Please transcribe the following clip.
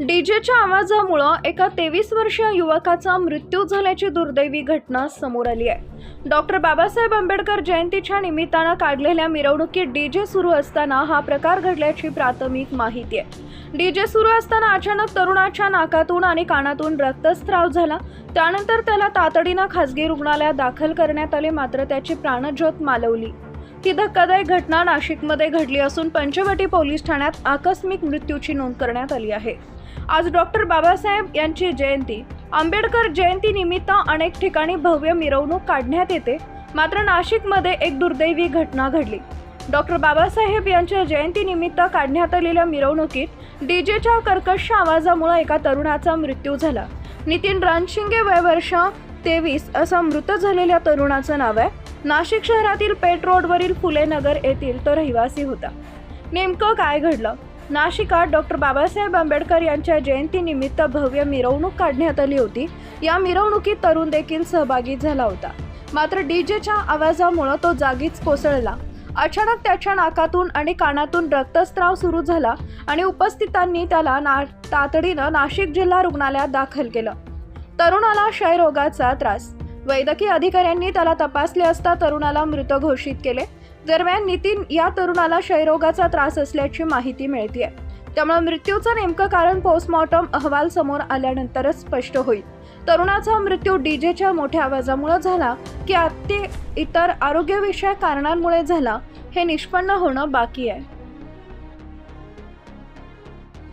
डीजेच्या आवाजामुळं एका तेवीस वर्षीय युवकाचा मृत्यू झाल्याची दुर्दैवी घटना समोर आली आहे. डॉक्टर बाबासाहेब आंबेडकर जयंतीच्या निमित्तानं काढलेल्या मिरवणुकीत डीजे सुरू असताना हा प्रकार घडल्याची प्राथमिक माहिती आहे. डीजे सुरू असताना अचानक तरुणाच्या नाकातून आणि कानातून रक्तस्राव झाला. त्यानंतर त्याला तातडीनं खासगी रुग्णालयात दाखल करण्यात आले मात्र त्याची प्राणज्योत मालवली. ही धक्कादायक घटना नाशिकमध्ये घडली असून पंचवटी पोलीस ठाण्यात आकस्मिक मृत्यूची नोंद करण्यात आली आहे. आज डॉक्टर बाबासाहेब यांची जयंती. आंबेडकर जयंती निमित्त अनेक ठिकाणी भव्य मिरवणूक काढण्यात येते. मात्र नाशिकमध्ये एक दुर्दैवी घटना घडली. डॉक्टर बाबासाहेब यांच्या जयंतीनिमित्त काढण्यात आलेल्या मिरवणुकीत डीजेच्या कर्कश आवाजामुळे एका तरुणाचा मृत्यू झाला. नितीन रानशिंगे वय वर्ष तेवीस असा मृत झालेल्या तरुणाचं नाव आहे. नाशिक शहरातील पेट रोडवरील फुले नगर येथील तो रहिवासी होता. नेमकं काय घडलं? नाशिकात डॉक्टर बाबासाहेब आंबेडकर यांच्या जयंतीनिमित्त भव्य मिरवणूक काढण्यात आली होती. या मिरवणुकीत तरुण देखील सहभागी झाला होता. मात्र डीजेच्या आवाजामुळं तो जागीच कोसळला. अचानक त्याच्या नाकातून आणि कानातून रक्तस्त्राव सुरू झाला आणि उपस्थितांनी त्याला ना तातडीनं नाशिक जिल्हा रुग्णालयात दाखल केलं. तरुणाला क्षयरोगाचा त्रास वैद्यकीय अधिकाऱ्यांनी त्याला तपासले असता तरुणाला मृत घोषित केले. दरम्यान नितीन या तरुणाला क्षयरोगाचा त्रास असल्याची माहिती मिळते त्यामुळे मृत्यूचं नेमकं कारण पोस्टमॉर्टम अहवाल समोर आल्यानंतरच स्पष्ट होईल. तरुणाचा मृत्यू डीजेच्या मोठ्या आवाजामुळे झाला की ते इतर आरोग्यविषयक कारणांमुळे झाला हे निष्पन्न होणं बाकी आहे.